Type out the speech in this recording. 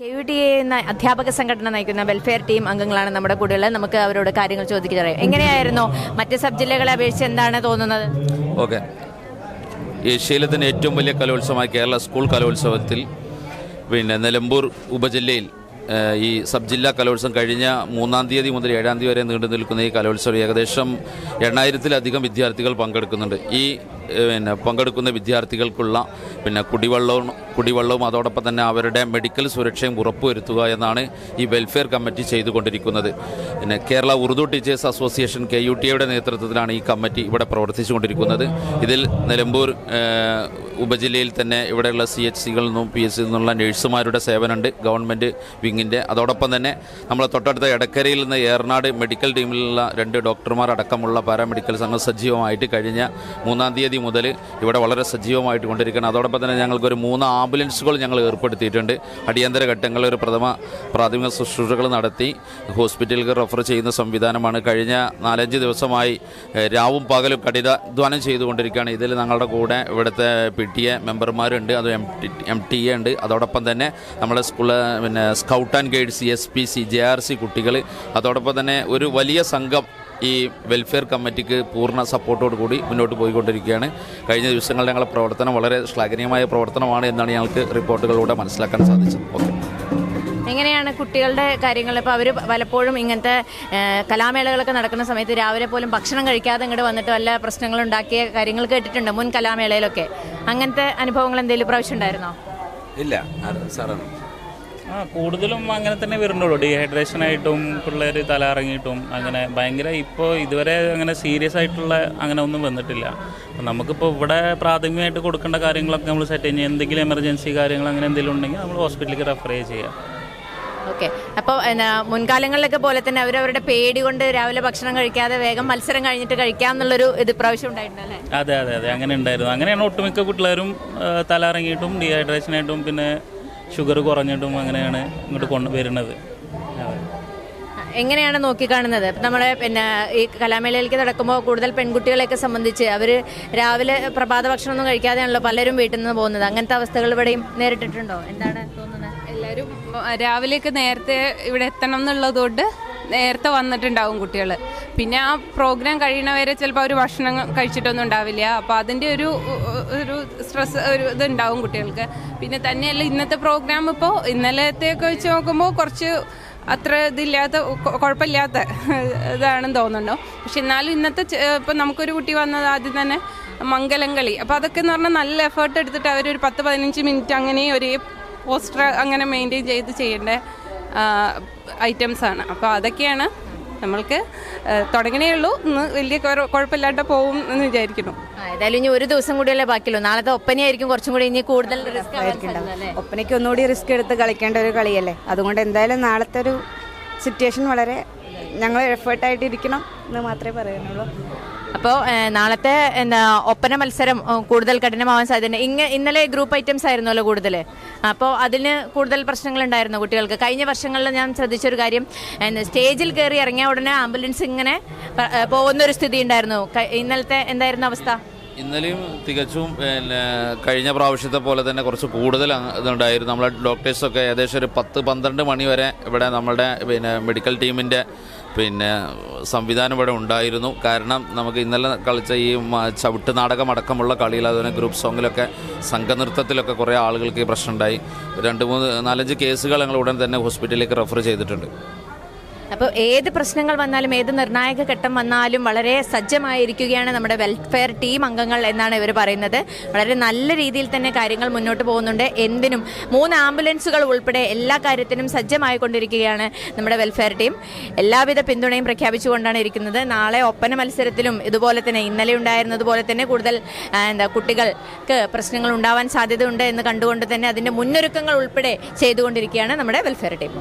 K U T A എന്ന അധ്യാപക സംഘടന നയിക്കുന്ന വെൽഫെയർ ടീം അംഗങ്ങളാണ് നമ്മുടെ കൂടെയുള്ളത്. നമുക്ക് അവരോട് കാര്യങ്ങൾ ചോദിച്ചറിയാം എങ്ങനെയായിരുന്നു മറ്റ് സബ് ജില്ലകളെ അപേക്ഷിച്ച് എന്താണ് തോന്നുന്നത്? ഓക്കെ. ഏഷ്യയിലെ തന്നെ ഏറ്റവും വലിയ കലോത്സവമായ കേരള സ്കൂൾ കലോത്സവത്തിൽ പിന്നെ നിലമ്പൂർ ഉപജില്ലയിൽ ഈ സബ് ജില്ലാ കലോത്സവം കഴിഞ്ഞ മൂന്നാം തീയതി മുതൽ ഏഴാം തീയതി വരെ നീണ്ടു നിൽക്കുന്ന ഈ കലോത്സവം ഏകദേശം എണ്ണായിരത്തിലധികം വിദ്യാർത്ഥികൾ പങ്കെടുക്കുന്നുണ്ട്. ഈ പിന്നെ പങ്കെടുക്കുന്ന വിദ്യാർത്ഥികൾക്കുള്ള പിന്നെ കുടിവെള്ളവും കുടിവെള്ളവും അതോടൊപ്പം തന്നെ അവരുടെ മെഡിക്കൽ സുരക്ഷയും ഉറപ്പുവരുത്തുക എന്നാണ് ഈ വെൽഫെയർ കമ്മിറ്റി ചെയ്തുകൊണ്ടിരിക്കുന്നത്. പിന്നെ Kerala Urdu teachers association K U T എയുടെ നേതൃത്വത്തിലാണ് ഈ കമ്മിറ്റി ഇവിടെ പ്രവർത്തിച്ചുകൊണ്ടിരിക്കുന്നത്. ഇതിൽ നിലമ്പൂർ ഉപജില്ലയിൽ തന്നെ ഇവിടെയുള്ള സി എച്ച് സികളിൽ നിന്നും പി എസ് സിയിൽ നിന്നുള്ള നഴ്സുമാരുടെ സേവനമുണ്ട്. ഗവൺമെന്റ് വിങ്ങിന്റെ അതോടൊപ്പം തന്നെ നമ്മൾ തൊട്ടടുത്ത എടക്കരയിൽ നിന്ന് ഏറനാട് മെഡിക്കൽ ടീമിലുള്ള രണ്ട് ഡോക്ടർമാർ അടക്കമുള്ള പാരാമെഡിക്കൽ സംഘം സജീവമായിട്ട് കഴിഞ്ഞ മൂന്നാം തീയതി മുതൽ ഇവിടെ വളരെ സജീവമായിട്ട് കൊണ്ടിരിക്കുകയാണ്. അതോടൊപ്പം തന്നെ ഞങ്ങൾക്കൊരു മൂന്ന് ആംബുലൻസുകൾ ഞങ്ങൾ ഏർപ്പെടുത്തിയിട്ടുണ്ട്. അടിയന്തര ഘട്ടങ്ങളിൽ ഒരു പ്രഥമ പ്രാഥമിക ശുശ്രൂഷകൾ നടത്തി ഹോസ്പിറ്റലുകൾ റെഫർ ചെയ്യുന്ന സംവിധാനമാണ്. കഴിഞ്ഞ നാലഞ്ച് ദിവസമായി രാവും പകലും കഠിനാധ്വാനം ചെയ്തുകൊണ്ടിരിക്കുകയാണ്. ഇതിൽ ഞങ്ങളുടെ കൂടെ ഇവിടുത്തെ പി ടി എ മെമ്പർമാരുണ്ട് അത് M T M T A ഉണ്ട്. അതോടൊപ്പം തന്നെ നമ്മുടെ സ്കൂളിൽ പിന്നെ scout and guides S P C J R C കുട്ടികൾ. അതോടൊപ്പം തന്നെ ഒരു വലിയ സംഘം ഈ വെൽഫെയർ കമ്മിറ്റിക്ക് പൂർണ സപ്പോർട്ടോട് കൂടി മുന്നോട്ട് പോയിക്കൊണ്ടിരിക്കുകയാണ്. കഴിഞ്ഞ ദിവസങ്ങളിൽ ഞങ്ങളുടെ പ്രവർത്തനം വളരെ ശ്ലാഘനീയമായ പ്രവർത്തനമാണ് എന്നാണ് ഞങ്ങൾക്ക് റിപ്പോർട്ടുകളിലൂടെ മനസ്സിലാക്കാൻ സാധിച്ചത്. ഓക്കെ. എങ്ങനെയാണ് കുട്ടികളുടെ കാര്യങ്ങൾ? ഇപ്പോൾ അവർ പലപ്പോഴും ഇങ്ങനത്തെ കലാമേളകളൊക്കെ നടക്കുന്ന സമയത്ത് രാവിലെ പോലും ഭക്ഷണം കഴിക്കാതെ ഇങ്ങോട്ട് വന്നിട്ട് വല്ല പ്രശ്നങ്ങൾ ഉണ്ടാക്കിയ കാര്യങ്ങൾ കേട്ടിട്ടുണ്ട് മുൻ കലാമേളയിലൊക്കെ? അങ്ങനത്തെ അനുഭവങ്ങൾ എന്തെങ്കിലും പ്രാവശ്യം ഉണ്ടായിരുന്നോ? ഇല്ല. സാറാണ്. ആ കൂടുതലും അങ്ങനെ തന്നെ വരുന്നുള്ളൂ. ഡീഹൈഡ്രേഷൻ ആയിട്ടും പിള്ളേർ തലറങ്ങിയിട്ടും അങ്ങനെ ഭയങ്കര ഇപ്പോൾ ഇതുവരെ അങ്ങനെ സീരിയസ് ആയിട്ടുള്ള അങ്ങനെ ഒന്നും വന്നിട്ടില്ല. അപ്പം നമുക്കിപ്പോൾ ഇവിടെ പ്രാഥമികമായിട്ട് കൊടുക്കേണ്ട കാര്യങ്ങളൊക്കെ നമ്മൾ സെറ്റ് ചെയ്യുക എന്തെങ്കിലും എമർജൻസി കാര്യങ്ങൾ അങ്ങനെ എന്തെങ്കിലും ഉണ്ടെങ്കിൽ നമ്മൾ ഹോസ്പിറ്റലിലേക്ക് റെഫർ ചെയ്യുക. ഓക്കെ. അപ്പോൾ എന്നാ മുൻകാലങ്ങളിലൊക്കെ പോലെ തന്നെ അവരവരുടെ പേടി കൊണ്ട് രാവിലെ ഭക്ഷണം കഴിക്കാതെ വേഗം മത്സരം കഴിഞ്ഞിട്ട് കഴിക്കാം എന്നുള്ളൊരു ഇത് പ്രാവശ്യം ഉണ്ടായിട്ടുണ്ടല്ലേ അതെ അതെ അതെ. അങ്ങനെ ഉണ്ടായിരുന്നു. അങ്ങനെയാണ് ഒട്ടുമിക്ക കുട്ടികളും തലറങ്ങിയിട്ടും ഡീഹൈഡ്രേഷൻ ആയിട്ടും പിന്നെ ഷുഗർ കുറഞ്ഞിട്ടും അങ്ങനെയാണ് ഇങ്ങോട്ട് കൊണ്ട് വരുന്നത്. എങ്ങനെയാണ് നോക്കിക്കാണുന്നത്? നമ്മളെ പിന്നെ ഈ കലാമേളയിലേക്ക് നടക്കുമ്പോൾ കൂടുതൽ പെൺകുട്ടികളെയൊക്കെ സംബന്ധിച്ച് അവർ രാവിലെ പ്രഭാത ഭക്ഷണമൊന്നും കഴിക്കാതെയാണല്ലോ പലരും വീട്ടിൽ നിന്ന് പോകുന്നത്. അങ്ങനത്തെ അവസ്ഥകൾ ഇവിടെയും നേരിട്ടിട്ടുണ്ടോ? എന്താണ് രാവിലെയൊക്കെ നേരത്തെ ഇവിടെ എത്തണം എന്നുള്ളതുകൊണ്ട് നേരത്തെ വന്നിട്ടുണ്ടാവും കുട്ടികൾ പിന്നെ ആ പ്രോഗ്രാം കഴിയണവരെ ചിലപ്പോൾ ഒരു ഭക്ഷണം കഴിച്ചിട്ടൊന്നും ഉണ്ടാവില്ല. അപ്പോൾ അതിന്റെ ഒരു ഒരു സ്ട്രെസ് ഒരു ഇതുണ്ടാവും കുട്ടികൾക്ക്. പിന്നെ തന്നെയല്ല ഇന്നത്തെ പ്രോഗ്രാം ഇപ്പോൾ ഇന്നലത്തെയൊക്കെ വെച്ച് നോക്കുമ്പോൾ കുറച്ച് അത്ര ഇതില്ലാത്ത കുഴപ്പമില്ലാത്ത ഇതാണെന്ന് തോന്നുന്നു. പക്ഷെ എന്നാലും ഇന്നത്തെ ഇപ്പം നമുക്കൊരു കുട്ടി വന്നത് ആദ്യം തന്നെ മംഗലം കളി. അപ്പോൾ അതൊക്കെ എന്ന് പറഞ്ഞാൽ നല്ല എഫേർട്ട് എടുത്തിട്ട് അവരൊരു പത്ത് പതിനഞ്ച് മിനിറ്റ് അങ്ങനെ ഒരേ പോസ്റ്റർ അങ്ങനെ മെയിന്റെയിൻ ചെയ്ത് ചെയ്യേണ്ട ഐറ്റംസാണ് ആണ്. അപ്പോൾ അതൊക്കെയാണ് നമ്മൾക്ക് തുടങ്ങണേ ഉള്ളൂ. ഇന്ന് വലിയ കുഴ- കുഴപ്പമില്ലാണ്ട് പോവും എന്ന് വിചാരിക്കുന്നു. ഏതായാലും ഇനി ഒരു ദിവസം കൂടിയല്ലേ ബാക്കിയുള്ളൂ. നാളത്തെ ഒപ്പനയായിരിക്കും കുറച്ചും കൂടി ഇനി കൂടുതൽ റിസ്ക് അല്ലേ? ഒപ്പനയ്ക്ക് ഒന്നുകൂടി റിസ്ക് എടുത്ത് കളിക്കേണ്ട ഒരു കളിയല്ലേ? അതുകൊണ്ട് എന്തായാലും നാളത്തെ ഒരു സിറ്റുവേഷൻ വളരെ ഞങ്ങൾ എഫേർട്ടായിട്ട് ഇരിക്കണം എന്ന് മാത്രമേ പറയാനുള്ളൂ അപ്പോൾ നാളത്തെ എന്താ ഒപ്പന മത്സരം കൂടുതൽ കഠിനമാവാൻ സാധ്യതയുണ്ട്. ഇങ്ങ ഇന്നലെ ഗ്രൂപ്പ് ഐറ്റംസ് ആയിരുന്നല്ലോ കൂടുതൽ അപ്പോൾ അതിന് കൂടുതൽ പ്രശ്നങ്ങൾ ഉണ്ടായിരുന്നു കുട്ടികൾക്ക്. കഴിഞ്ഞ വർഷങ്ങളിൽ ഞാൻ ശ്രദ്ധിച്ചൊരു കാര്യം സ്റ്റേജിൽ കയറി ഇറങ്ങിയ ഉടനെ ആംബുലൻസ് ഇങ്ങനെ പോകുന്നൊരു സ്ഥിതി ഉണ്ടായിരുന്നു. ഇന്നലത്തെ എന്തായിരുന്നു അവസ്ഥ? ഇന്നലെയും തികച്ചും പിന്നെ കഴിഞ്ഞ പ്രാവശ്യത്തെ പോലെ തന്നെ കുറച്ച് കൂടുതൽ ഇതുണ്ടായിരുന്നു. നമ്മളെ ഡോക്ടേഴ്സൊക്കെ ഏകദേശം ഒരു പത്ത് പന്ത്രണ്ട് മണി വരെ ഇവിടെ നമ്മളുടെ പിന്നെ മെഡിക്കൽ ടീമിന്റെ പിന്നെ സംവിധാനം ഇവിടെ ഉണ്ടായിരുന്നു. കാരണം നമുക്ക് ഇന്നലെ കളിച്ച ഈ ചവിട്ട് നാടകം അടക്കമുള്ള കളിയിൽ അതുപോലെ ഗ്രൂപ്പ് സോങ്ങിലൊക്കെ സംഘനൃത്തത്തിലൊക്കെ കുറേ ആളുകൾക്ക് പ്രശ്നമുണ്ടായി. രണ്ട് മൂന്ന് നാലഞ്ച് കേസുകൾ ഞങ്ങൾ ഉടൻ തന്നെ ഹോസ്പിറ്റലിലേക്ക് റെഫർ ചെയ്തിട്ടുണ്ട്. അപ്പോൾ ഏത് പ്രശ്നങ്ങൾ വന്നാലും ഏത് നിർണായക ഘട്ടം വന്നാലും വളരെ സജ്ജമായിരിക്കുകയാണ് നമ്മുടെ വെൽഫെയർ ടീം അംഗങ്ങൾ എന്നാണ് ഇവർ പറയുന്നത്. വളരെ നല്ല രീതിയിൽ തന്നെ കാര്യങ്ങൾ മുന്നോട്ട് പോകുന്നുണ്ട്. എന്തിനും മൂന്ന് ആംബുലൻസുകൾ ഉൾപ്പെടെ എല്ലാ കാര്യത്തിനും സജ്ജമായിക്കൊണ്ടിരിക്കുകയാണ് നമ്മുടെ വെൽഫെയർ ടീം എല്ലാവിധ പിന്തുണയും പ്രഖ്യാപിച്ചുകൊണ്ടാണ് ഇരിക്കുന്നത്. നാളെ ഒപ്പന മത്സരത്തിലും ഇതുപോലെ തന്നെ ഇന്നലെ ഉണ്ടായിരുന്നതുപോലെ തന്നെ കൂടുതൽ എന്താ കുട്ടികൾക്ക് പ്രശ്നങ്ങൾ ഉണ്ടാവാൻ സാധ്യതയുണ്ട് എന്ന് കണ്ടുകൊണ്ട് തന്നെ അതിന്റെ മുന്നൊരുക്കങ്ങൾ ഉൾപ്പെടെ ചെയ്തുകൊണ്ടിരിക്കുകയാണ് നമ്മുടെ വെൽഫെയർ ടീം